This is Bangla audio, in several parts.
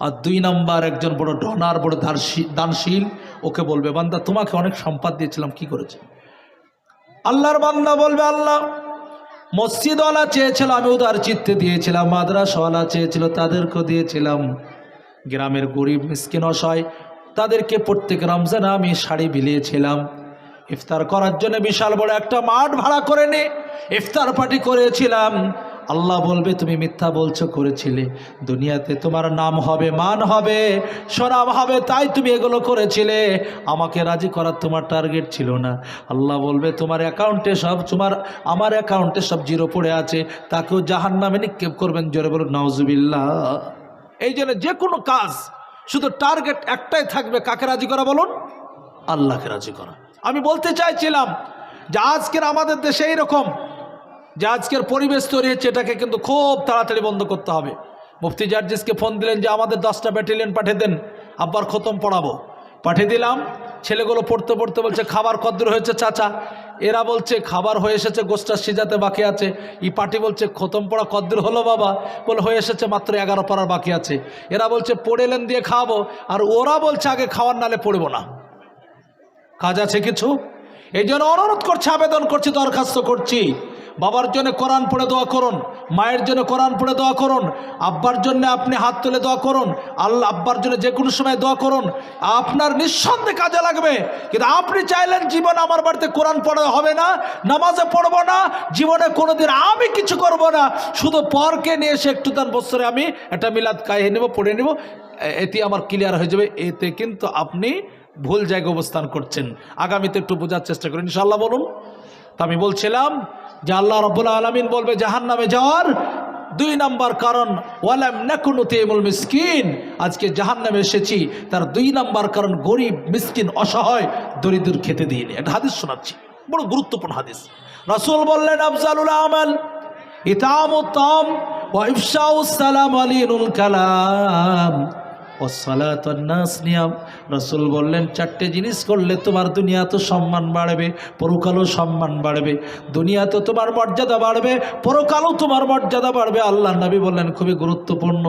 আর দুই নাম্বার একজন বড় ডনার, বড় দানশী- দানশীল, ওকে বলবে, বান্দা, তোমাকে অনেক সম্পাদ দিয়েছিলাম, কি করেছে? আল্লাহর বান্দা বলবে, আল্লাহ, মসজিদওয়ালা চেয়েছিল, আমি উদার চিত্তে দিয়েছিলাম, মাদ্রাসওয়ালা চেয়েছিল তাদেরকে দিয়েছিলাম। গ্রামের গরিব মিসকিন অসহায়, তাদেরকে প্রত্যেক রমজানে আমি শাড়ি বিলিয়েছিলাম। ইফতার করার জন্য বিশাল বড় একটা মাঠ ভাড়া করে নে, ইফতার পার্টি করেছিলাম। আল্লাহ বলবে, তুমি মিথ্যা বলছো, করেছিলে। দুনিয়াতে তোমার নাম হবে, মান হবে সরাম হবে, তাই তুমি এগুলো করেছিলে। আমাকে রাজি করার তোমার টার্গেট ছিল না। আল্লাহ বলবে, তোমার অ্যাকাউন্টে সব, তোমার, আমার অ্যাকাউন্টে সব জিরো পড়ে আছে। তাকেও জাহান নামে নিক্ষেপ করবেন। জোরে বলুন, নাউজুবিল্লাহ। এই জন্য যে কোনো কাজ, শুধু টার্গেট একটাই থাকবে। কাকে রাজি করা বলুন? আল্লাহকে রাজি করা। আমি বলতে চাইছিলাম যে আজকের আমাদের দেশে এইরকম। যে আজকের পরিবেশ তৈরি হচ্ছে, এটাকে কিন্তু খুব তাড়াতাড়ি বন্ধ করতে হবে। মুফতি জার্জিসকে ফোন দিলেন যে, আমাদের দশটা ব্যাটালিয়ন পাঠিয়ে দেন, আব্বার খতম পড়াবো। পাঠিয়ে দিলাম। ছেলেগুলো পড়তে পড়তে বলছে, খাবার কদ্দূর হয়েছে চাচা। এরা বলছে, খাবার হয়ে এসেছে গোষ্ঠা সিজাতে বাকি আছে। ই পার্টি বলছে, খতম পড়া কদ্দূর হলো বাবা। বলে, হয়ে এসেছে, মাত্র এগারো পড়ার বাকি আছে। এরা বলছে পড়েলেন দিয়ে খাওয়াবো। আর ওরা বলছে, আগে খাওয়ার নালে পড়ব না। কাজ আছে কিছু? এই জন্য অনুরোধ করছে, আবেদন করছি, দরখাস্ত করছি। বাবার জন্য কোরআন পড়ে দোয়া করুন, মায়ের জন্য কোরআন পড়ে দোয়া করুন, আব্বার জন্য আপনি হাত তুলে দোয়া করুন, আল্লাহ আব্বার জন্য যে কোনো সময় দোয়া করুন, আপনার নিঃসন্দেহে কাজে লাগবে। কিন্তু আপনি চাইলেন জীবন আমার বাড়িতে কোরআন পড়া হবে না, নামাজে পড়ব না, জীবনে কোনোদিন আমি কিছু করব না। শুধু পরকে নিয়ে এসে একটু তার বছরে আমি একটা মিলাদ কায়ে নেব, পড়ে নেব, এ- এতে আমার ক্লিয়ার হয়ে যাবে, এতে কিন্তু আপনি ভুল জায়গায় অবস্থান করছেন। আগামীতে একটু বোঝার চেষ্টা করেন ইনশাল্লাহ বলুন। তা আমি বলছিলাম যে আল্লাহ রব্বুল আলমিন বলবে জাহান নামে যাওয়ার দুই নাম্বার কারণ, ওয়ালাম নাকুনু তেমুল মিসকিন। আজকে জাহান নামে এসেছি, তার দুই নাম্বার কারণ, গরিব, মিসকিন, অসহায় দরিদ্র খেতে দিয়ে এটা হাদিস শোনাচ্ছি, বড় গুরুত্বপূর্ণ হাদিস। রাসূল বললেন, আফজালুল আমাল ইতামুত্তাম ওয়া ইফশাউস সালাম আলিনুল কালাম। ও সালাতান্নাস নিয়াম। রসুল বললেন, চারটে জিনিস করলে তোমার দুনিয়াতে সম্মান বাড়বে, পরকালও সম্মান বাড়বে। দুনিয়াতে তোমার মর্যাদা বাড়বে, পরকালও তোমার মর্যাদা বাড়বে। আল্লাহ নবী বললেন, খুবই গুরুত্বপূর্ণ,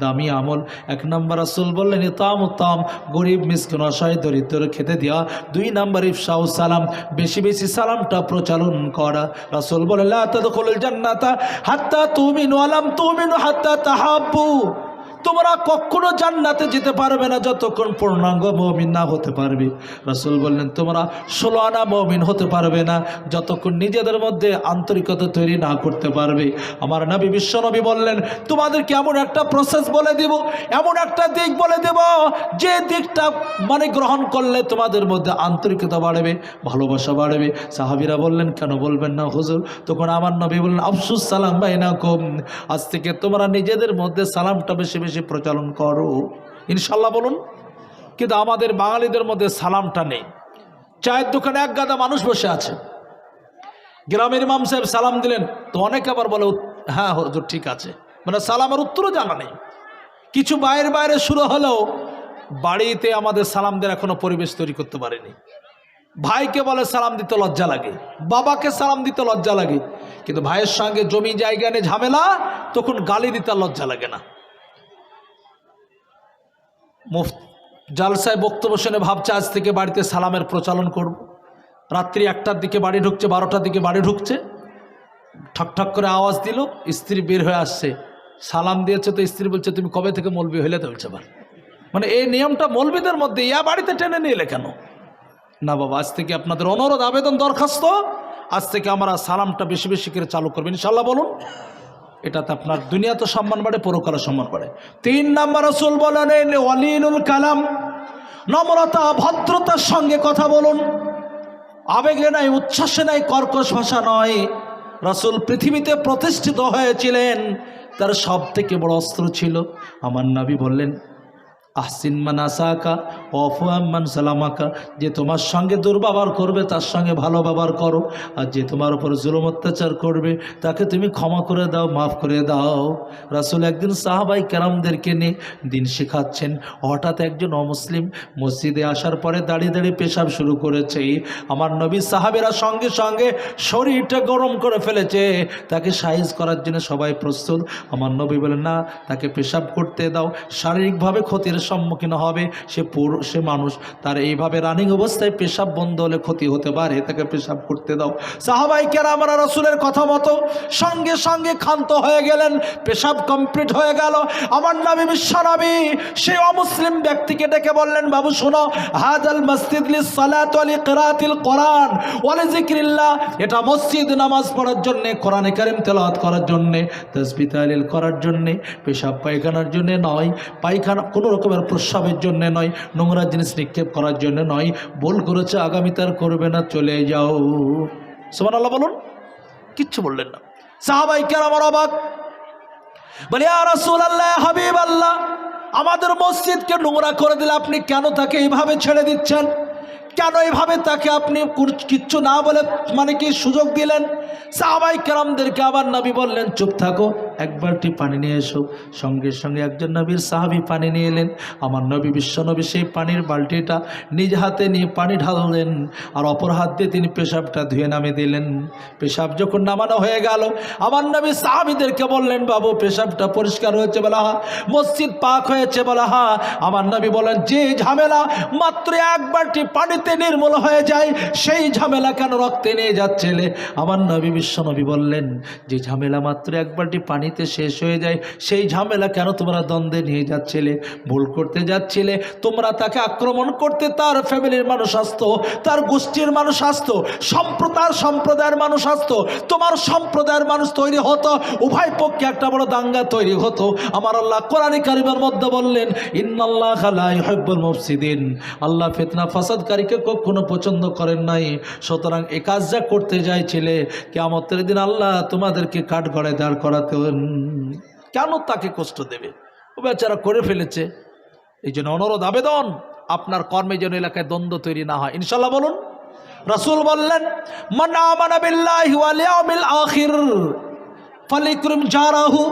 দামি আমল। এক নম্বর রসুল বললেন, ইতাম উত্তাম গরিব, মিসকিন, অসহায় দরিদ্র খেতে দেওয়া দুই নম্বর ইফসাউ সালাম, বেশি বেশি সালামটা প্রচলন করা। রসুল বলে লা তাদখুলুল জান্নাতা হাত্তা তুমিনু আলাম তুমিনু হাত্তা তাহাব্বু। তোমরা কখনো জান্নাতে যেতে পারবে না যতক্ষণ পূর্ণাঙ্গ মমিন না হতে পারবে। রসুল বললেন, তোমরা ষোলো আনা মমিন হতে পারবে না যতক্ষণ নিজেদের মধ্যে আন্তরিকতা তৈরি না করতে পারবে। আমার নবী বিশ্বনবী বললেন তোমাদেরকে এমন একটা প্রসেস বলে দেব? এমন একটা দিক বলে দেব যে দিকটা মানে গ্রহণ করলে তোমাদের মধ্যে আন্তরিকতা বাড়বে, ভালোবাসা বাড়বে? সাহাবিরা বললেন, কেন বলবেন না হুজুর? তখন আমার নবী বললেন, আফসুস সালাম ভাই না কম আজ থেকে তোমরা নিজেদের মধ্যে সালামটা বেশি বেশি প্রচলন করো, ইনশাল্লাহ বলুন। কিন্তু আমাদের বাঙালিদের মধ্যে সালামটা নেই। চায়ের দোকানে এক গাদা মানুষ বসে আছে। গ্রামের ইমাম সাহেব সালাম দিলেন, তো অনেকে আবার বলে হ্যাঁ হুজুর, ঠিক আছে। মানে সালামের উত্তরও জানা নেই। কিছু বাইরে বাইরে শুরু হলেও বাড়িতে আমাদের সালাম দেওয়ার এখনও পরিবেশ তৈরি করতে পারেনি। ভাইকে বলে সালাম দিতে লজ্জা লাগে, বাবাকে সালাম দিতে লজ্জা লাগে। কিন্তু ভাইয়ের সঙ্গে জমি জায়গা নিয়ে ঝামেলা, তখন গালি দিতে লজ্জা লাগে না। জালসায় বক্তব্য শুনে ভাবছে, আজ থেকে বাড়িতে সালামের প্রচলন করব। রাত্রি একটার দিকে বাড়ি ঢুকছে, বারোটার দিকে বাড়ি ঢুকছে। ঠক ঠক করে আওয়াজ দিল, স্ত্রী বের হয়ে আসছে। সালাম দিয়েছে তো স্ত্রী বলছে, তুমি কবে থেকে মলবি হইলে? তো বলছে আবার মানে এই নিয়মটা মলবিদের মধ্যে, ইয়া বাড়িতে টেনে নিয়ে এলে কেন? না বাবা, আজ থেকে আপনাদের অনুরোধ, আবেদন দরখাস্ত। আজ থেকে আমরা সালামটা বেশি বেশি করে চালু করবেন ইনশাল্লাহ বলুন। এটাতে আপনার দুনিয়া তো সম্মান বাড়ে পরকালে সম্মান বাড়ে। তিন নাম্বার রসুল বলেন অলিনুল কালাম, নম্রতা, ভদ্রতার সঙ্গে কথা বলুন। আবেগে নাই, উচ্ছ্বাসে নাই, কর্কশ ভাষা নয়। রসুল পৃথিবীতে প্রতিষ্ঠিত হয়েছিলেন, তার সব থেকে বড় অস্ত্র ছিল। আমার নবী বললেন আহসিন মানাসাকা অফুয়াম্মান সালামাকা, যে তোমার সঙ্গে দুর্ব্যবহার করবে, তার সঙ্গে ভালো ব্যবহার করো। আর যে তোমার উপর জুলুম অত্যাচার করবে, তাকে তুমি ক্ষমা করে দাও, মাফ করে দাও। রাসুল একদিন সাহাবাই কেরামদেরকে নিয়ে দিন শেখাচ্ছেন, হঠাৎ একজন অমুসলিম মসজিদে আসার পরে দাঁড়িয়ে দাঁড়িয়ে পেশাব শুরু করেছে। আমার নবী সাহাবেরা সঙ্গে সঙ্গে শরীরটা গরম করে ফেলেছে। তাকে সাইজ করার জন্য সবাই প্রস্তুত। আমার নবী বলেন, না, তাকে পেশাব করতে দাও। শারীরিকভাবে ক্ষতির সম্মুখীন হবে, সে পুরো, সে মানুষ তার এইভাবে রানিং অবস্থায় পেশাব বন্ধ হলে ক্ষতি হতে পারে, তাকে পেশাব করতে দাও। সাহাবাই কেরামরা রসুলের কথা মতো সঙ্গে সঙ্গে ক্ষান্ত হয়ে গেলেন, পেশাব কমপ্লিট হয়ে গেল। আমার নামে বিশ্বনবী সে অমুসলিম ব্যক্তিকে ডেকে বললেন, বাবু শোনো, হাজাল মসজিদ সালাত আলী কেরাতিল কোরআন, ওয়ালি এটা মসজিদ নামাজ পড়ার জন্য, কোরআনে কারিম তেলাওয়াত করার জন্য তসবি তালিল করার জন্য, পেশাব পায়খানার জন্য নয়, পায়খানা, কোনো রকমের প্রস্রাবের জন্য নয়, নোংরা জিনিস নিক্ষেপ করার জন্য নয়, ভুল করেছে, আগামী তার করবে না, চলে যাও। সোমান আল্লাহ বলুন, কিচ্ছু বললেন না। সাহাবাই কেন আমার অবাক। বলে রসুল আল্লাহ হাবিব আল্লাহ আমাদের মসজিদকে নোংরা করে দিলে আপনি কেন তাকে এইভাবে ছেড়ে দিচ্ছেন? কেন এইভাবে তাকে আপনি কিচ্ছু না বলে মানে কি সুযোগ দিলেন? সাহাবাই কেরামদেরকে আবার নবী বললেন, চুপ থাকো, একবারটি পানি নিয়ে এসো। সঙ্গে সঙ্গে একজন নবীর সাহাবি পানি নিয়ে এলেন। আমার নবী বিশ্বনবী সেই পানির বালতিটা নিজ হাতে নিয়ে পানি ঢাললেন আর অপর হাত দিয়ে তিনি পেশাবটা ধুয়ে নামে দিলেন। পেশাব যখন নামানো হয়ে গেল, আমার নবী সাহাবিদেরকে বললেন, বাবু, পেশাবটা পরিষ্কার হয়েছে বলা হা, মসজিদ পাক হয়েছে বলা হা। আমার নবী বলেন, যে ঝামেলা মাত্র একবারটি পানিতে নির্মূল হয়ে যায়, সেই ঝামেলা কেন রক্তে নিয়ে যাচ্ছিলে? আমার নবী বিশ্বনবী বললেন, যে ঝামেলা মাত্র একবারটি পানিতে শেষ হয়ে যায়, সেই ঝামেলা কেন তোমরা দ্বন্দ্বে নিয়ে যাচ্ছিলে? ভুল করতে যাচ্ছিলে। তোমরা তাকে আক্রমণ করতে, তার ফ্যামিলির মানুষ আসতো, তার গোষ্ঠীর মানুষ আসতো, সম্প্রদায়, সম্প্রদায়ের মানুষ আসতো। তোমার সম্প্রদায়ের মানুষ তৈরি হতো, উভয় পক্ষে একটা বড় দাঙ্গা তৈরি হতো। আমার আল্লাহ কোরআন কারিমের মধ্যে বললেন, ইন্নাল্লাহ মুফসিদিন। আল্লাহ ফিতনা ফাসাদকারীকে কখনো পছন্দ করেন নাই। সুতরাং এ কাজ যা করতে চাইছিলে কেমতের দিন আল্লাহ তোমাদেরকে কাঠ গড়ায় দাঁড় করাতেন। কেন তাকে কষ্ট দেবে? ও বেচারা করে ফেলেছে। এই জন্য অনুরোধ, আবেদন, আপনার কর্মে যেন এলাকায় দ্বন্দ্ব তৈরি না হয়। ইনশাল্লাহ বলুন, রাসূল বললেন ফালিক্রম জারাহু,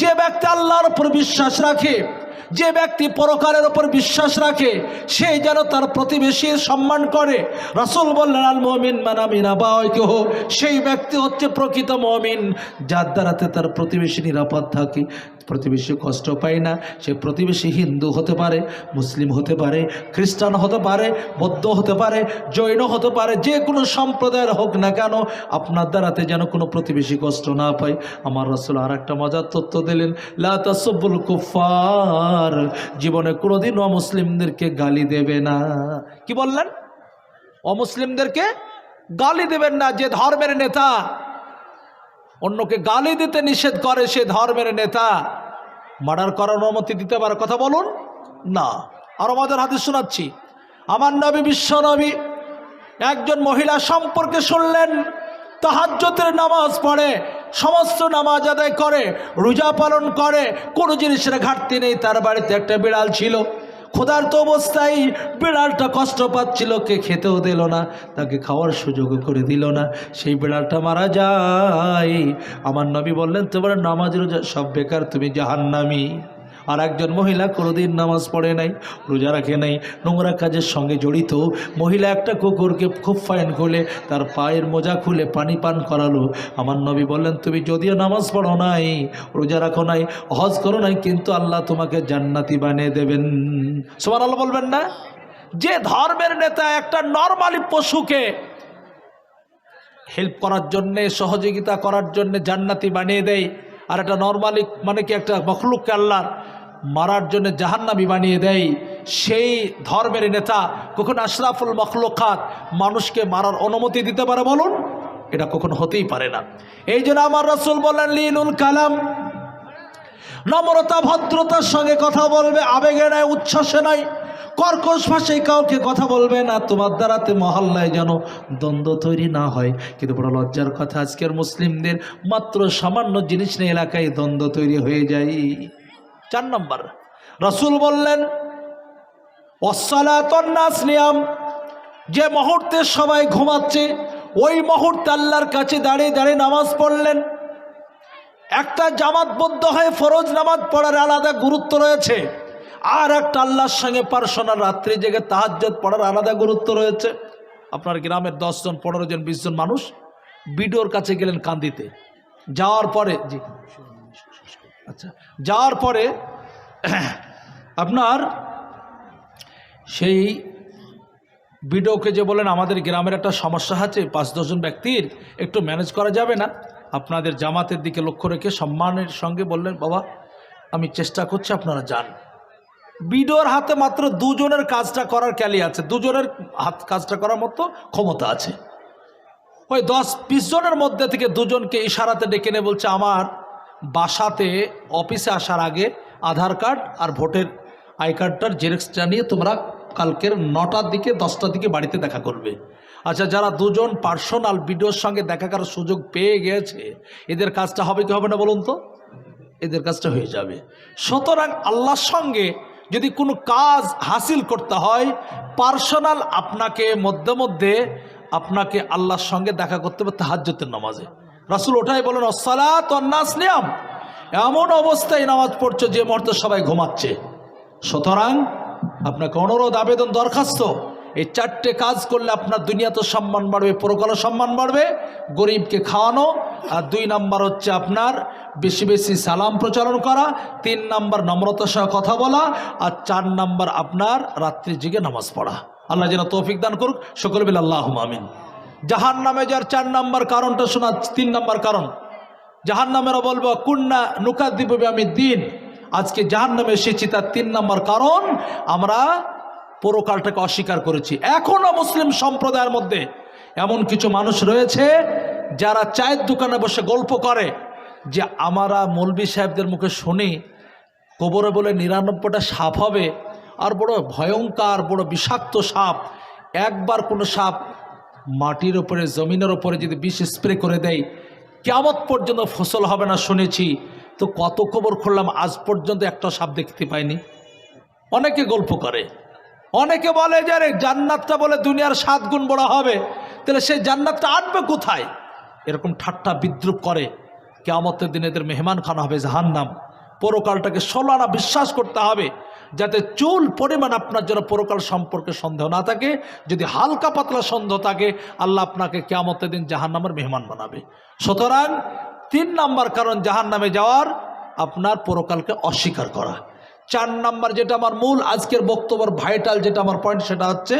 যে ব্যক্তি আল্লাহর উপর বিশ্বাস রাখে যে ব্যক্তি পরকারের ওপর বিশ্বাস রাখে সেই যেন তার প্রতিবেশীর সম্মান করে। রাসুল বললেন, আল মমিন মানামিনা বায়কেহ সেই ব্যক্তি হচ্ছে প্রকৃত মমিন, যার দ্বারাতে তার প্রতিবেশী নিরাপদ থাকে। প্রতিবেশী কষ্ট পায় না, সে প্রতিবেশী হিন্দু হতে পারে, মুসলিম হতে পারে, খ্রিস্টান হতে পারে, বৌদ্ধ হতে পারে, জৈন হতে পারে, যে কোনো সম্প্রদায়ের হোক না কেন, আপনার দ্বারাতে যেন কোনো প্রতিবেশী কষ্ট না পায়। আমার রাসূল আর একটা মজার তথ্য দিলেন লাতাসব্বুল কুফার জীবনে কোনোদিন অমুসলিমদেরকে গালি দেবে না। কি বললেন? অমুসলিমদেরকে গালি দেবেন না, যে ধর্মের নেতা অন্যকে গালি দিতে নিষেধ করে সে ধর্মের নেতা। মার্ডার করার অনুমতি দিতে পারে, কথা বলুন? না। আর আমাদের হাতে শোনাচ্ছি। আমার নবী, বিশ্ব নবী, একজন মহিলা সম্পর্কে শুনলেন তাহাজ্জতের নামাজ পড়ে, সমস্ত নামাজ আদায় করে, রোজা পালন করে, কোনো জিনিসের ঘাটতি নেই, তার বাড়িতে একটা বিড়াল ছিল। ক্ষুধার্ত অবস্থায় বিড়ালটা কষ্ট পাচ্ছিল, কে খেতেও দিল না, তাকে খাওয়ার সুযোগ করে দিল না। সেই বিড়ালটা মারা যায়। আমার নবী বললেন, তোমার নামাজ রোজা সব বেকার, তুমি জাহান্নামি। আর একজন মহিলা কোনোদিন নামাজ পড়ে নাই, রোজা রাখে নাই, নোংরা কাজের সঙ্গে জড়িত। মহিলা একটা কুকুরকে খুব ফাইন খুলে, তার পায়ের মোজা খুলে পানি পান করালো। আমার নবী বললেন, তুমি যদিও নামাজ পড়ো নাই, রোজা রাখো নাই, হজ করো নাই, কিন্তু আল্লাহ তোমাকে জান্নাতি বানিয়ে দেবেন। সবার আল্লাহ বলবেন না? যে ধর্মের নেতা একটা নর্মালি পশুকে হেল্প করার জন্যে, সহযোগিতা করার জন্যে জান্নাতি বানিয়ে দেয়, আর একটা নর্মালি মানে কি একটা মখলুককে আল্লাহর মারার জন্য জাহান্নামি বানিয়ে দেয়। সেই ধর্মের নেতা কখন আশরাফুল মখলুকাত মানুষকে মারার অনুমতি দিতে পারে বলুন? এটা কখন হতেই পারে না। এই জন্য আমার রসুল বললেন, লিনুল কালাম। নম্রতা, ভদ্রতার সঙ্গে কথা বলবে, আবেগে নয়, উচ্ছ্বাসে নয়, কর্কশ ভাষায় কাউকে কথা বলবে না। তোমার দ্বারাতে মহল্লায় যেন দ্বন্দ্ব তৈরি না হয়। কিন্তু বড় লজ্জার কথা, আজকের মুসলিমদের মাত্র সামান্য জিনিস নিয়ে এলাকায় দ্বন্দ্ব তৈরি হয়ে যায়। চার নম্বর। রসুল বললেন অসালাতন্নাস নিয়াম। যে মুহূর্তে সবাই ঘুমাচ্ছে, ওই মুহূর্তে আল্লাহর কাছে দাঁড়িয়ে দাঁড়িয়ে নামাজ পড়লেন। একটা জামাতবদ্ধ হয়ে ফরজ নামাজ পড়ার আলাদা গুরুত্ব রয়েছে। আর একটা আল্লাহর সঙ্গে পার্সোনাল রাত্রি জেগে তাহাজ্জত পড়ার আলাদা গুরুত্ব রয়েছে। আপনার গ্রামের দশজন পনেরো জন, বিশ জন মানুষ বিডোর কাছে গেলেন কান্দিতে। যাওয়ার পরে, জি। আচ্ছা যাওয়ার পরে আপনার সেই বিডোকে যে বলেন, আমাদের গ্রামের একটা সমস্যা আছে, পাঁচ দশজন ব্যক্তির একটু ম্যানেজ করা যাবে না। আপনাদের জামাতের দিকে লক্ষ্য রেখে সম্মানের সঙ্গে বললেন, বাবা, আমি চেষ্টা করছি, আপনারা যান। বিডোর হাতে মাত্র দুজনের কাজটা করার ক্যালি আছে, দুজনের হাত কাজটা করার মতো ক্ষমতা আছে। ওই দশ বিশ জনের মধ্যে থেকে দুজনকে ইশারাতে ডেকে নিয়ে বলছে, আমার বাসাতে অফিসে আসার আগে আধার কার্ড আর ভোটের আই কার্ডটার জেরক্সটা নিয়ে তোমরা কালকের নটার দিকে, দশটার দিকে বাড়িতে দেখা করবে। আচ্ছা যারা দুজন পার্সোনাল ভিডিওর সঙ্গে দেখা করার সুযোগ পেয়ে গেছে, এদের কাজটা হবে কি হবে না বলুন তো? এদের কাজটা হয়ে যাবে। সুতরাং আল্লাহর সঙ্গে যদি কোনো কাজ হাসিল করতে হয়, পার্সোনাল আপনাকে মধ্যে মধ্যে আপনাকে আল্লাহর সঙ্গে দেখা করতে হবে তাহাজ্যতের নামাজে। রাসুল ওঠাই বলেন নিয়াম। এমন অবস্থায় নামাজ পড়ছে যে মুহূর্তে সবাই ঘুমাচ্ছে। সুতরাং আপনাকে অনুরোধ, আবেদন দরখাস্ত, এই চারটে কাজ করলে আপনার দুনিয়াতে সম্মান বাড়বে পরকালে সম্মান বাড়বে, গরিবকে খাওয়ানো, আর দুই নাম্বার হচ্ছে আপনার বেশি বেশি সালাম প্রচারণ করা, তিন নাম্বার নম্রতার সহ কথা বলা, আর চার নাম্বার আপনার রাত্রি জেগে নামাজ পড়া। আল্লাহ যেন তৌফিক দান করুক, সকল বিল আল্লাহ আমিন। জাহান নামে যার চার নাম্বার কারণটা শোনা, তিন নাম্বার কারণ। জাহান নামেরা বলব, কুন্না নুকা দিববে আমি দিন। আজকে জাহান নামে এসেছি, তার তিন নাম্বার কারণ আমরা পরকালটাকে অস্বীকার করেছি। এখনও মুসলিম সম্প্রদায়ের মধ্যে এমন কিছু মানুষ রয়েছে, যারা চায়ের দোকানে বসে গল্প করে, যে আমরা মৌলবি সাহেবদের মুখে শুনি, কবরে বলে নিরানব্বইটা সাপ হবে, আর বড় ভয়ঙ্কর, বড় বিষাক্ত সাপ, একবার কোনো সাপ মাটির ওপরে জমিনের ওপরে যদি বিষ স্প্রে করে দেয় কেমন পর্যন্ত ফসল হবে না শুনেছি। তো কত খবর খুললাম, আজ পর্যন্ত একটা সাপ দেখতে পাইনি। অনেকে গল্প করে। অনেকে বলে যে রে জান্নাতটা বলে দুনিয়ার সাত গুণ বড় হবে। তাহলে সেই জান্নাতটা আটবে কোথায়? এরকম ঠাট্টা বিদ্রুপ করে, কেয়ামতের দিন এদের মেহমান খানা হবে জাহান্নাম। পরকালটাকে ষোলানা বিশ্বাস করতে হবে, যাতে চুল পরিমাণ আপনার জন্য পরকাল সম্পর্কে সন্দেহ না থাকে। যদি হালকা পাতলা সন্দেহ থাকে, আল্লাহ আপনাকে কেয়ামতের দিন জাহান্নামের মেহমান বানাবে। সুতরাং তিন নাম্বার কারণ জাহান্নামে যাওয়ার, আপনার পরকালকে অস্বীকার করা। চার নাম্বার যেটা আমার মূল আজকের বক্তব্যের ভাইটাল যেটা আমার পয়েন্ট সেটা হচ্ছে,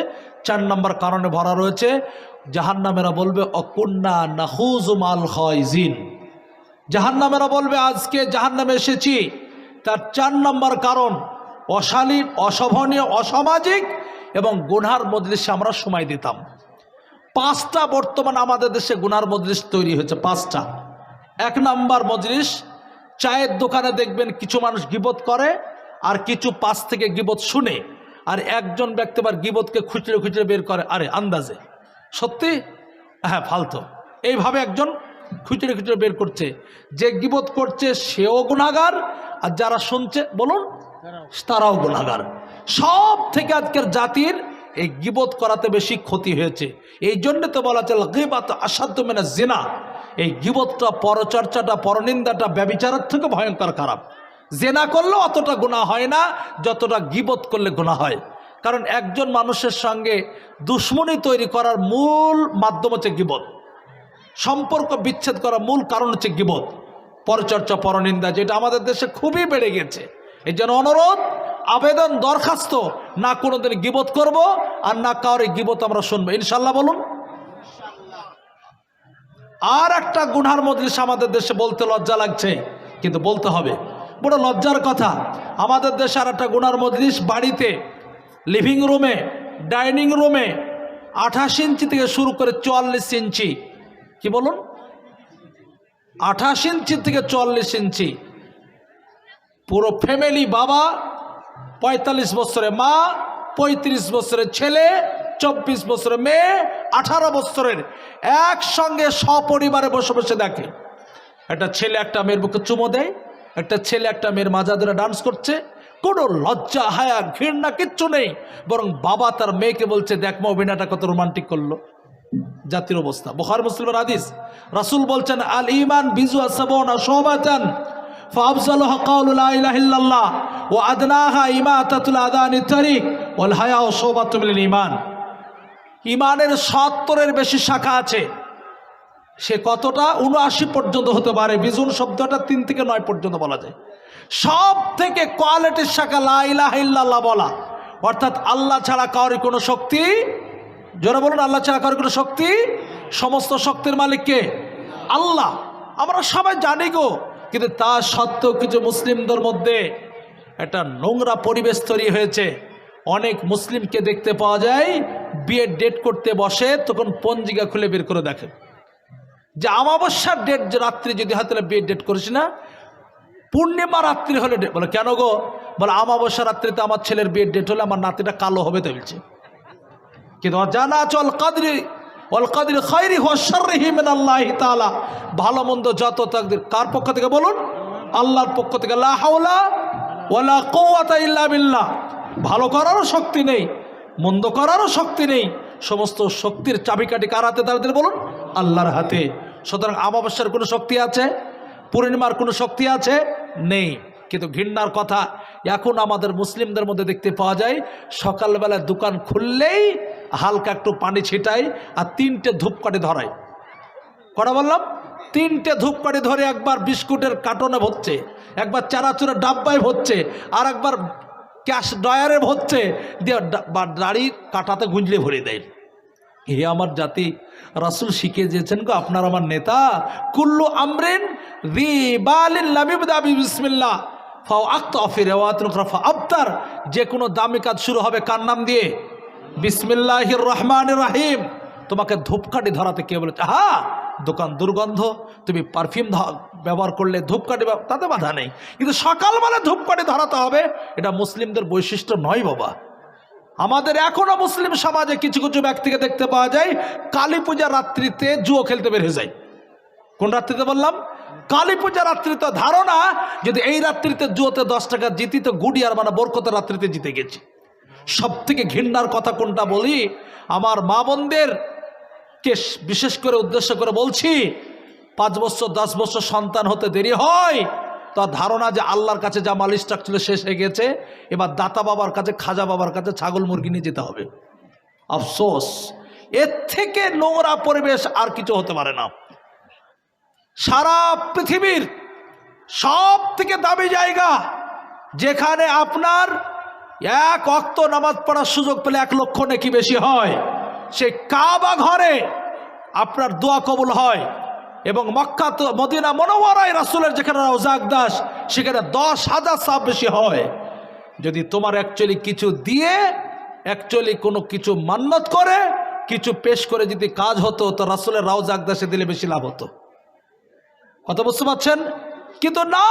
চার নাম্বার কারণে ভরা রয়েছে, জাহান্নামেরা বলবে, অকুন্না নাহুজুমাল জিন জাহান্নামেরা বলবে, আজকে জাহান্নামে এসেছি। তার চার নম্বর কারণ, অশালীন, অশোভনীয়, অসামাজিক এবং গুনহার মজলিসে আমরা সময় দিতাম। পাঁচটা বর্তমান আমাদের দেশে গুনার মজলিস তৈরি হয়েছে, পাঁচটা। এক নাম্বার মজলিস, চায়ের দোকানে দেখবেন কিছু মানুষ গিবত করে আর কিছু পাশ থেকে গিবত শুনে আর একজন ব্যক্তি আবার গিবতকে খুচড়ে খুচড়ে বের করে, আরে আন্দাজে। সত্যি? হ্যাঁ ফালতু। এইভাবে একজন খুচড়ে খুচড়ে বের করছে। যে গিবত করছে, সেও গুণাগার আর যারা শুনছে, বলুন, তারাও গুণাগার সব থেকে আজকের জাতির এই গিবত করাতে বেশি ক্ষতি হয়েছে। এই জন্য তো বলা চল গিবাত আসাধ্য মেনে জেনা। এই গিবতটা, পরচর্চাটা, পরনিন্দাটা ব্যবিচারের থেকে ভয়ঙ্কর খারাপ। জেনা করলেও অতটা গুণা হয় না, যতটা গিবত করলে গুণা হয়। কারণ একজন মানুষের সঙ্গে দুশ্মনী তৈরি করার মূল মাধ্যম হচ্ছে গিবত। সম্পর্ক বিচ্ছেদ করার মূল কারণ হচ্ছে গিবত। পরচর্চা পরনিন্দা, যেটা আমাদের দেশে খুবই বেড়ে গেছে। এই জন্য অনুরোধ, আবেদন দরখাস্ত, না কোনোদিন গিবত করব আর না কাউরে গিবত আমরা শুনব। ইনশাল্লাহ বলুন। আর একটা গুনহার মজলিস আমাদের দেশে বলতে লজ্জা লাগছে, কিন্তু বলতে হবে। বড় লজ্জার কথা, আমাদের দেশে আর একটা গুনার মজলিস বাড়িতে লিভিং রুমে ডাইনিং রুমে আঠাশ ইঞ্চি থেকে শুরু করে চুয়াল্লিশ ইঞ্চি কি বলুন? আঠাশ ইঞ্চি থেকে চল্লিশ ইঞ্চি। পুরো ফ্যামিলি বাবা, পঁয়তাল্লিশ বছরে মা, পঁয়ত্রিশ বছরের ছেলে, চব্বিশ বছরের মেয়ে, আঠারো বছরের একসঙ্গে সপরিবারে বসে বসে দেখে। একটা ছেলে একটা মেয়ের বুকে চুমো দেয়, একটা ছেলে একটা মেয়ের মাজা ধরে ডান্স করছে। কোনো লজ্জা, হায়া, ঘৃণা, কিচ্ছু নেই। বরং বাবা তার মেয়েকে বলছে, দেখ মা, অভিনয়টা কত রোমান্টিক করল। জাতির অবস্থা বুখার মুসলিমের হাদিস রাসূল বলছেন আল ঈমান বিজু আসাবনা শোবাতান فأفضلها قول لا إله إلا الله وأدناها إماتة الأذان الطريق والحياء شعبة من الإيمان ইমানের সত্তরের বেশি শাখা আছে সে কতটা উনআশি পর্যন্ত হতে পারে বিজুন শব্দটা তিন থেকে নয় পর্যন্ত বলা যায় সব থেকে কোয়ালিটির শাখা লা ইলাহা ইল্লাল্লাহ বলা অর্থাৎ আল্লাহ ছাড়া কারোর কোনো শক্তি জোরে বলুন, আল্লাহ ছাড়া কারোর কোনো শক্তি? সমস্ত শক্তির মালিককে আল্লাহ। আমরা সবাই জানি গো, কিন্তু তা সত্ত্বেও কিছু মুসলিমদের মধ্যে একটা নোংরা পরিবেশ তৈরি হয়েছে। অনেক মুসলিমকে দেখতে পাওয়া যায় বিয়ের ডেট করতে বসে, তখন পঞ্জিকা খুলে বের করে দেখেন যে আমাবস্যার ডেট যে রাত্রি যদি হাতে বিয়ের ডেট করিস না। পূর্ণিমা রাত্রি হলে date- বলে, কেন গো? বলে আমাবস্যা রাত্রিতে আমার ছেলের বিয়ের ডেট হলে আমার নাতিটা কালো হবে তো বলছে। কিন্তু জানা চল কাদরি অল কাদরি খৈরি হোসারিহি মিন আল্লাহ তাআলা। ভালো মন্দ যত তাকদির, কার পক্ষ থেকে বলুন? আল্লাহর পক্ষ থেকে, লা হাওলা ওয়ালা কুওয়াতা ইল্লা ভালো করারও শক্তি নেই, মন্দ করারও শক্তি নেই। সমস্ত শক্তির চাবিকাঠি কার হাতে তাদের বলুন? আল্লাহর হাতে। সুতরাং আমাবস্যার কোনো শক্তি আছে? পূর্ণিমার কোনো শক্তি আছে? নেই। কিন্তু ঘৃণার কথা এখন আমাদের মুসলিমদের মধ্যে দেখতে পাওয়া যায় সকালবেলা দোকান খুললেই হালকা একটু পানি ছিটাই আর তিনটে ধূপকাঠি ধরায় কটা বললাম? তিনটে ধূপকাঠি ধরে একবার বিস্কুটের কার্টনে ভরছে, একবার চানাচুরের ডাব্বায় ভরছে, আর একবার ক্যাশ ডয়ারে ভরছে, দিয়ে দাড়ি কাটাতে গুঁজলে ভরে দেয়। হে আমার জাতি, রাসুল শিখিয়ে দিয়েছেন গো, আপনার আমার নেতা, কুল্লু আমরিন রি বালিন লামিবদাবি বিসমিল্লাহ। ফাও আক্ত অফির ফা আবতার। যে কোনো দামি কাজ শুরু হবে কার নাম দিয়ে? বিসমিল্লাহির রহমান রাহিম। তোমাকে ধূপকাঠি ধরাতে কে বলেছে? হা দোকান দুর্গন্ধ। তুমি পারফিউম ব্যবহার করলে ধূপকাঠি তাতে বাধা নেই। কিন্তু সকালবেলা ধূপকাঠি ধরাতে হবে, এটা মুসলিমদের বৈশিষ্ট্য নয় বাবা। আমাদের এখনও মুসলিম সমাজে কিছু কিছু ব্যক্তিকে দেখতে পাওয়া যায়, কালী পূজা রাত্রিতে জুয়ো খেলতে বের হয়ে যায়। কোন রাত্রিতে বললাম? কালী পূজা রাত্রিতে ধারণা যদি এই রাত্রিতে জুয়োতে দশ টাকা জিতি তো গুড়ি আর মানে বরকতের রাত্রিতে জিতে গেছি। সব থেকে ঘৃণার কথা কোনটা বলি? আমার মা বোনদের কে বিশেষ করে উদ্দেশ্য করে বলছি, পাঁচ বছর, দশ বছর সন্তান হতে দেরি হয় তার ধারণা যে আল্লাহর কাছে যা মালিশ ছিল শেষ হয়ে গেছে, এবার দাতা বাবার কাছে, খাজা বাবার কাছে ছাগল মুরগি নিয়ে যেতে হবে। আফসোস। এর থেকে নোংরা পরিবেশ আর কিছু হতে পারে না। সারা পৃথিবীর সব থেকে দামি জায়গা যেখানে আপনার এক অক্ত নামাজ পড়ার সুযোগ পেলে এক লক্ষ নাকি বেশি হয়, সে কাবা ঘরে আপনার দোয়া কবুল হয় এবং মক্কা মদিনা মনোবরায় রাসুলের যেখানে রওজাক দাস সেখানে দশ হাজার সাপ বেশি হয়। যদি তোমার অ্যাকচুয়ালি কিছু দিয়ে অ্যাকচুয়ালি কোনো কিছু মান্নত করে, কিছু পেশ করে যদি কাজ হতো, তো রাসুলের রাওজাক দাসে দিলে বেশি লাভ হতো। কথা বুঝতে পারছেন? কিন্তু না,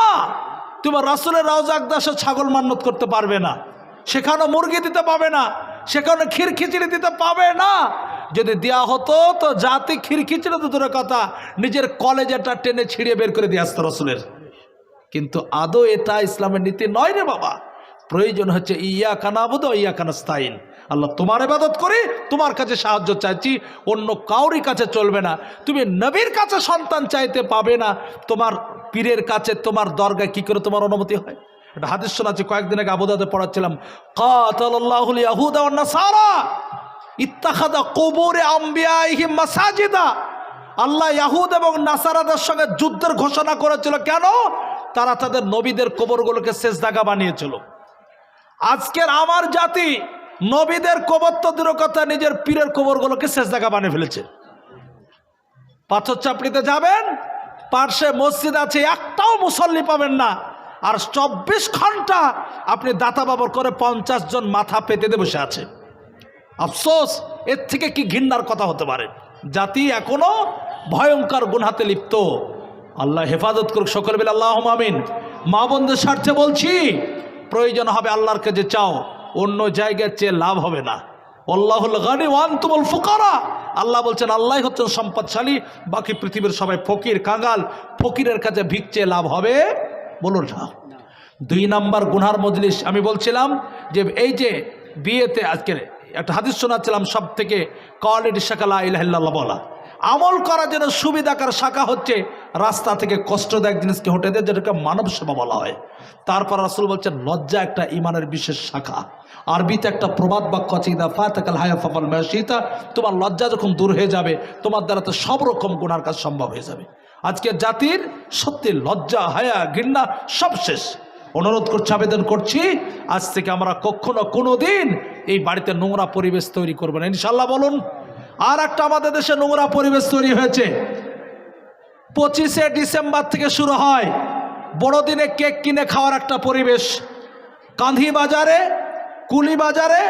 তোমার রাসুলের রাউজাক দাসে ছাগল মান্নত করতে পারবে না। সেখানে মুরগি দিতে পাবে না, সেখানে ক্ষীর খিচড়ি দিতে পাবে না। যদি দেয়া হতো, তো জাতি ক্ষীর খিচড়ি তো দূরের কথা, নিজের কলেজেটা টেনে ছিঁড়ে বের করে দিয়ে আসতো রসুলের। কিন্তু আদৌ এটা ইসলামের নীতি নয় রে বাবা। প্রয়োজন হচ্ছে ইয়া কানাবুদ ইয়া কানাস্তাইন আল্লাহ তোমার ইবাদত করি, তোমার কাছে সাহায্য চাইছি, অন্য কাউরি কাছে চলবে না। তুমি নবীর কাছে সন্তান চাইতে পাবে না। তোমার পীরের কাছে তোমার দরগায় কি করে তোমার অনুমতি হয়? এটা হাদিস শোনাচ্ছি, কয়েকদিন আগে আবুদাতে পড়াচ্ছিলাম। কাতাল্লাহুল ইয়াহুদা ওয়ান নাসারা ইত্তাখাদা কবরে আম্বিয়াইহিম মাসাজিদা। আল্লাহ ইয়াহুদ এবং নাসারাদের সঙ্গে যুদ্ধের ঘোষণা করেছিল। কেন? তারা তাদের নবীদের কবরগুলোকে শেষ দাগা বানিয়েছিল। আজকের আমার জাতি নবীদের কবর তো দূরের কথা নিজের পীরের কবরগুলোকে শেষ জায়গা বানিয়ে ফেলেছে। পাথর চাপড়িতে যাবেন, পার্শ্বে মসজিদ আছে, একটাও মুসল্লি পাবেন না। আর চব্বিশ ঘণ্টা আপনি দাতা বাবর করে পঞ্চাশ জন মাথা পেতে দিয়ে বসে আছে। আফসোস, এর থেকে কি ঘৃণার কথা হতে পারে? জাতি এখনও ভয়ঙ্কর গুনহাতে লিপ্ত। আল্লাহ হেফাজত করুক সকল বেলা আল্লাহ আমিন। মা বোনদের স্বার্থে বলছি, প্রয়োজন হবে আল্লাহর কাছে চাও। অন্য জায়গার চেয়ে লাভ হবে না। আল্লাহুল গানি ওয়ান তুমুল ফুকারা। আল্লাহ বলছেন আল্লাহ হচ্ছেন সম্পদশালী, বাকি পৃথিবীর সবাই ফকির কাঙ্গাল ফকিরের কাছে ভিক চেয়ে লাভ হবে বলুন না। দুই নাম্বার গুনহার মজলিস, আমি বলছিলাম যে এই যে বিয়েতে আজকের একটা হাদিস শোনাচ্ছিলাম সব থেকে কোয়ালিটি শাখালা ইলাহিল্লাহ বলা। আমল করার জন্য সুবিধাকার শাখা হচ্ছে রাস্তা থেকে কষ্টদায়ক জিনিসকে হটে দেয় যেটাকে মানব সেবা বলা হয়। তারপর রাসুল বলছেন, লজ্জা একটা ইমানের বিশেষ শাখা। আরবিতে একটা প্রবাদ বাক্য আছে, ইদা ফাতাকাল হায়া ফাফাল মাসিতা তোমার লজ্জা যখন দূর হয়ে যাবে, তোমার দ্বারা তো সব রকম গুণার কাজ সম্ভব হয়ে যাবে। আজকে জাতির সত্যি লজ্জা, হায়া, ঘৃণা সব শেষ। অনুরোধ করছি, আবেদন করছি, আজ থেকে আমরা কখনো কোনো দিন এই বাড়িতে নোংরা পরিবেশ তৈরি করব না। ইনশাল্লাহ বলুন, আর একটা আমাদের দেশে নোংরা পরিবেশ তৈরি হয়েছে। পঁচিশে ডিসেম্বর থেকে শুরু হয়, বড়দিনে কেক কিনে খাওয়ার একটা পরিবেশ। কাঁধি বাজারে কুলি বাজারে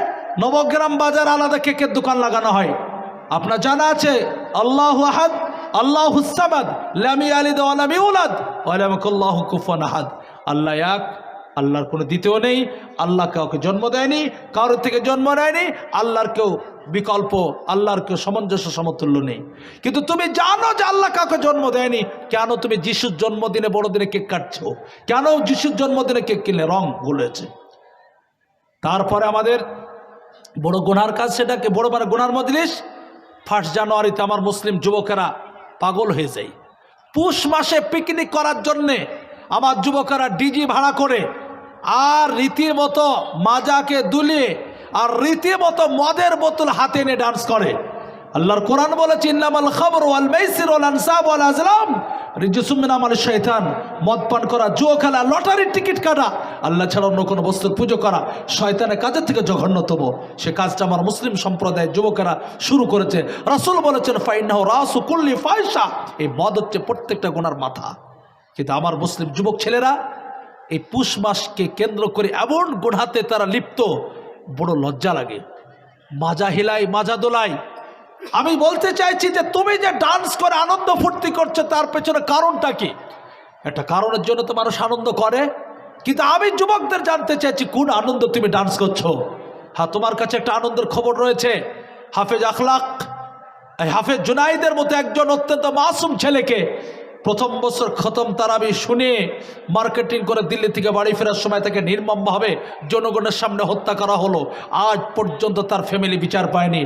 নবগ্রাম বাজার আলাদা কেকের দোকান লাগানো হয়। আপনার জানা আছে, আল্লাহ আহাদ, আল্লাহ হুসাবাদ লামি আলিদ আলামি উলাদ আলামকুল্লাহ কুফান আহাদ। আল্লাহ এক, আল্লাহর কোনো দ্বিতীয় নেই, আল্লাহ কাউকে জন্ম দেয়নি, কারোর থেকে জন্ম নেয়নি, আল্লাহর কেউ বিকল্প, আল্লাহর কেউ সামঞ্জস্য সমতুল্য নেই। কিন্তু তুমি জানো যে আল্লাহ কাউকে জন্ম দেয়নি, কেন তুমি যিশুর জন্মদিনে বড়দিনে কেক কাটছো? কেন যিশুর জন্মদিনে কেক কিনলে? রং ভুলেছে তারপরে আমাদের বড় গুনার কাজ সেটাকে, বড় মানে গুনার মজলিস, ফার্স্ট জানুয়ারিতে আমার মুসলিম যুবকেরা পাগল হয়ে যায়। পুষ মাসে পিকনিক করার জন্যে আমার যুবকেরা ডিজি ভাড়া করে আর রীতিমতো মাজাকে দুলিয়ে আর রীতিমতো মদের বোতল হাতে এনে ডান্স করে। আল্লাহর কোরআন বলেছে, ইন্নামাল খবর ওয়াল মাইসির ওয়াল আনসাব ওয়াল আজলাম। রিজুসুমিন আমাল শয়তান, মদ পান করা, জুয়ো খেলা, লটারির টিকিট কাটা, আল্লাহ ছাড়া অন্য কোনো বস্তুর পুজো করা, শয়তানের কাজের থেকে জঘন্যতম। সে কাজটা আমার মুসলিম সম্প্রদায়ের যুবকেরা শুরু করেছে। রাসূল বলেছেন ফাইনাহ রাসু কুল্লি ফায়সা এই মদ হচ্ছে প্রত্যেকটা গোনার মাথা। কিন্তু আমার মুসলিম যুবক ছেলেরা, এই পুষ মাসকে কেন্দ্র করে এমন গুণাতে তারা লিপ্ত, বড় লজ্জা লাগে। মাজা হিলাই, মাজা দোলাই আমি বলতে চাইছি যে তুমি যে ডান্স করে আনন্দ ফুর্তি করছ, তার পেছনে কারণটা কি? একটা কারণের জন্য তো মানুষ আনন্দ করে। কিন্তু আমি যুবকদের জানতে চাইছি, কোন আনন্দ তুমি ডান্স করছ? হ্যাঁ তোমার কাছে একটা আনন্দের খবর রয়েছে। হাফেজ আখলাক, এই হাফেজ জুনাইদের মতো একজন অত্যন্ত মাসুম ছেলেকে প্রথম বছর খতম তারাবি শুনে মার্কেটিং করে দিল্লি থেকে বাড়ি ফেরার সময় তাকে নির্মমভাবে জনগণের সামনে হত্যা করা হলো। আজ পর্যন্ত তার ফ্যামিলি বিচার পায়নি।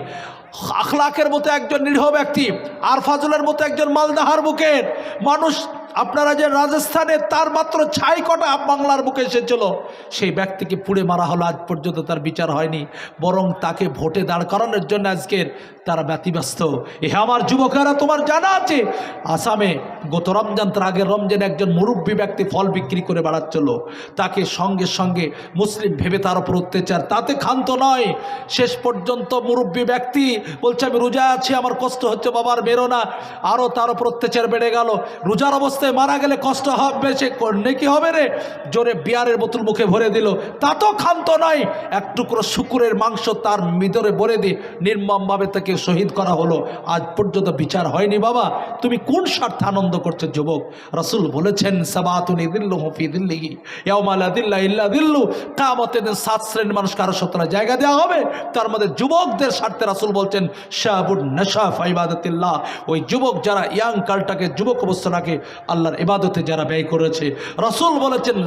আখলাকের মতো একজন নিরীহ ব্যক্তি আর ফাজলের মতো একজন মালদাহার বুকের মানুষ আপনারা যে রাজস্থানে তার মাত্র ছাই কটা বাংলার বুকে এসেছিল, সেই ব্যক্তিকে পুড়ে মারা হলো, আজ পর্যন্ত তার বিচার হয়নি। বরং তাকে ভোটে দাঁড় করানোর জন্য আজকের তারা ব্যতিব্যস্ত। এ আমার যুবকেরা, তোমার জানা আছে, আসামে গত রমজান, তার আগের রমজানে একজন মুরব্বী ব্যক্তি ফল বিক্রি করে বেড়াচ্ছিল। তাকে সঙ্গে সঙ্গে মুসলিম ভেবে তার উপর অত্যাচার। তাতে ক্ষান্ত নয়, শেষ পর্যন্ত মুরব্বী ব্যক্তি বলছে, আমি রোজা আছি, আমার কষ্ট হচ্ছে, বাবার বেরো না। আরও তার উপর অত্যাচার বেড়ে গেল। রোজার অবস্থায় মারা গেলে কষ্ট হবে, সে নেকি হবে রে? জোরে বিয়ারের বোতল মুখে ভরে দিল। তা তো ক্ষান্ত নয়। এক টুকরো শুকুরের মাংস তার ভিতরে ভরে দিয়ে নির্মমভাবে তাকে শহীদ করা হলো। আজ পর্যন্ত বিচার হয়নি বাবা। তুমি কোন স্বার্থে আনন্দ করছ, যুবক? রসুল বলেছেন সাবাতুনি দিল্লু হফি দিল্লিহি ইয়াউমালা দিল্লা ইল্লা দিল্লু। কামতের দিন সাত শ্রেণির মানুষ কারও সত্তরা জায়গা দেওয়া হবে। তার মধ্যে যুবকদের স্বার্থে রাসুল বলছেন শাহাবুর নেশা ফাইবাদতিল্লাহ ওই যুবক যারা ইয়াং কালটাকে, যুবক অবস্থাটাকে আল্লাহর ইবাদতে যারা ব্যয় করেছে। রসুল বলেছেন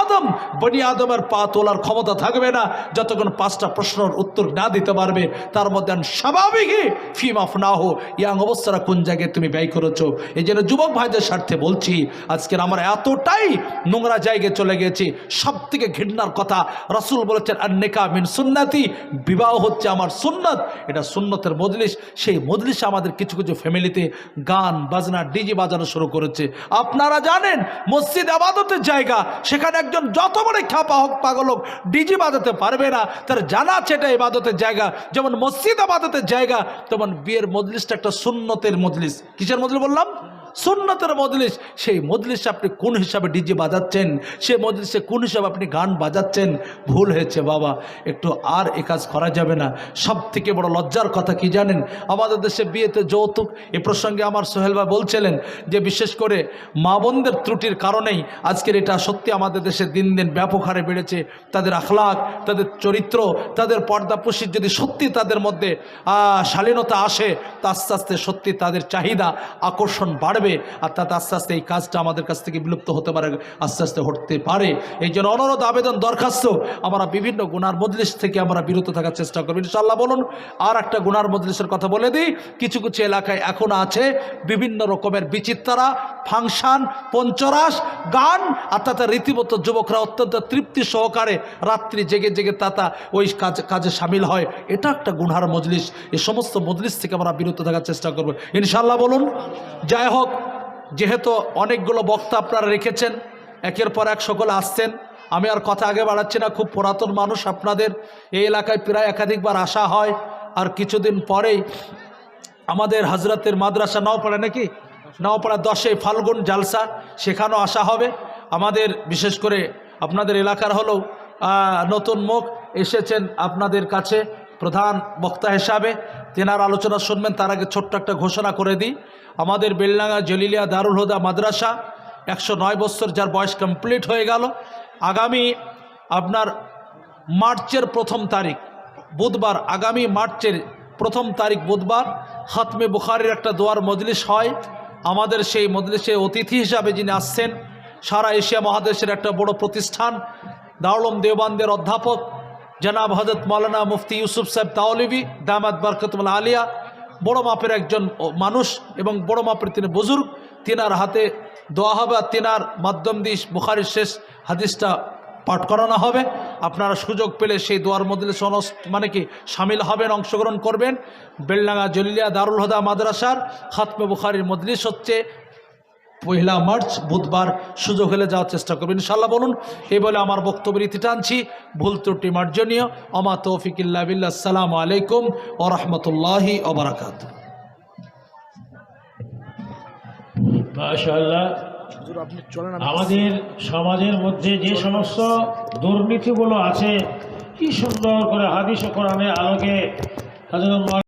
আদম। বনি আদমের পা তোলার ক্ষমতা থাকবে না। যতক্ষণ পাঁচটা প্রশ্নের উত্তর না দিতে পারবে, তার মধ্যে স্বাভাবিকই ফিম অফ না হো ইয়াং অবস্থাটা কোন জায়গায় তুমি ব্যয় করেছ? এই জন্য যুবক ভাইদের স্বার্থে বলছি, আজকের আমরা এতটাই নোংরা জায়গায় চলে গেছি। সব থেকে ঘৃণার কথা, রসুল বলেছেন আর নেকা মিন সুন্নাতি। বিবাহ হচ্ছে আমার সুন্নত। এটা সুন্নতের মজলিস। সেই মজলিসে আমাদের কিছু কিছু ফ্যামিলিতে গান, বাজনা ডিজি বাজানো শুরু করেছে। আপনারা জানেন, মসজিদ আবাদতের জায়গা, সেখানে একজন যত বড় খাপা হোক, পাগল হোক ডিজি বাজাতে পারবে না। তার জানা আছে এটা ইবাদতের জায়গা। যেমন মসজিদ আবাদতের জায়গা, তেমন বিয়ের মজলিসটা একটা সুন্নতের মজলিস। কিসের মজলিস বললাম? সুন্নতের মজলিস। সেই মজলিসে আপনি কোন হিসাবে ডিজে বাজাচ্ছেন? সেই মজলিসে কোন হিসাবে আপনি গান বাজাচ্ছেন? ভুল হয়েছে বাবা। একটু আর এ কাজ করা যাবে না। সব থেকে বড় লজ্জার কথা কি জানেন? আমাদের দেশে বিয়েতে যৌতুক, এ প্রসঙ্গে আমার সোহেল ভাই বলছিলেন যে, বিশেষ করে মা বোনদের ত্রুটির কারণেই আজকের এটা সত্যি আমাদের দেশে দিন দিন ব্যাপক হারে বেড়েছে। তাদের আখলাক তাদের চরিত্র, তাদের পর্দাপুষির যদি সত্যি তাদের মধ্যে শালীনতা আসে, তা আস্তে আস্তে সত্যি তাদের চাহিদা, আকর্ষণ বাড়বে। আর তাতে আস্তে আস্তে এই কাজটা আমাদের কাছ থেকে বিলুপ্ত হতে পারে, আস্তে আস্তে হতে পারে। এই জন্য অনুরোধ, আবেদন, দরখাস্ত আমরা বিভিন্ন গুনার মজলিস থেকে আমরা বিরত থাকার চেষ্টা করব। ইনশাল্লাহ বলুন, আর একটা গুনার মজলিসের কথা বলে দিই। কিছু কিছু এলাকায় এখন আছে বিভিন্ন রকমের বিচিত্রা ফাংশন, পঞ্চরাস, গান তাতে রীতিমতো যুবকরা অত্যন্ত তৃপ্তি সহকারে রাত্রি জেগে জেগে তাতা ওই কাজ, কাজে সামিল হয়। এটা একটা গুনহার মজলিস। এই সমস্ত মজলিস থেকে আমরা বিরত থাকার চেষ্টা করব। ইনশাল্লাহ বলুন, যাই হোক যেহেতু অনেকগুলো বক্তা আপনারা রেখেছেন, একের পর এক সকলে আসছেন। আমি আর কথা আগে বাড়াচ্ছি না, খুব পুরাতন মানুষ আপনাদের। এই এলাকায় প্রায় একাধিকবার আসা হয়। আর কিছুদিন পরেই আমাদের হজরতের মাদ্রাসা নওপাড়া নাকি? নওপাড়া দশে ফাল্গুন জালসা, সেখানেও আসা হবে। আমাদের, বিশেষ করে আপনাদের এলাকার হলেও নতুন মুখ এসেছেন আপনাদের কাছে প্রধান বক্তা হিসাবে। তেনার আলোচনা শুনবেন, তার আগে ছোট্ট একটা ঘোষণা করে দিই। আমাদের বেলডাঙ্গা জলিলিয়া দারুল হুদা মাদ্রাসা, একশো নয় বছর যার বয়স কমপ্লিট হয়ে গেল। আগামী আপনার মার্চের প্রথম তারিখ, বুধবার, আগামী মার্চের প্রথম তারিখ বুধবার হাতমে বুখারির একটা দোয়ার মজলিস হয়। আমাদের সেই মজলিসে অতিথি হিসাবে যিনি আসছেন, সারা এশিয়া মহাদেশের একটা বড় প্রতিষ্ঠান দাউলম দেওবানদের অধ্যাপক, জনাব হজরত মৌলানা মুফতি ইউসুফ সাহেব তাওলিবি দামাদ বরকতমুল আলিয়া বড় মাপের একজন মানুষ এবং বড় মাপের তিনি বুজুর্গ। তিনার হাতে দোয়া হবে আর তিনার মাধ্যম দিয়ে বুখারির শেষ হাদিসটা পাঠ করানো হবে। আপনারা সুযোগ পেলে সেই দোয়ার মদলে সনস মানে কি, সামিল হবেন, অংশগ্রহণ করবেন। বেলডাঙ্গা জলিলিয়া দারুল হদা মাদ্রাসার খাতমে বুখারির মদলিস হচ্ছে পয়লা মার্চ বুধবার সুযোগ হলে যাওয়ার চেষ্টা করবেন ইনশাল্লাহ বলুন এই বলে আমার বক্তব্যের ইতি টানছি। ভুল ত্রুটি মার্জনীয়। অমা তৌফিকিল্লা বিল্লা আসসালামু আলাইকুম ও রহমতুল্লাহি ওবরাকাত মাশাআল্লাহ। আমাদের সমাজের মধ্যে যে সমস্ত দুর্নীতিগুলো আছে কি সুন্দর করে হাদিস ও কোরআনের আলোকে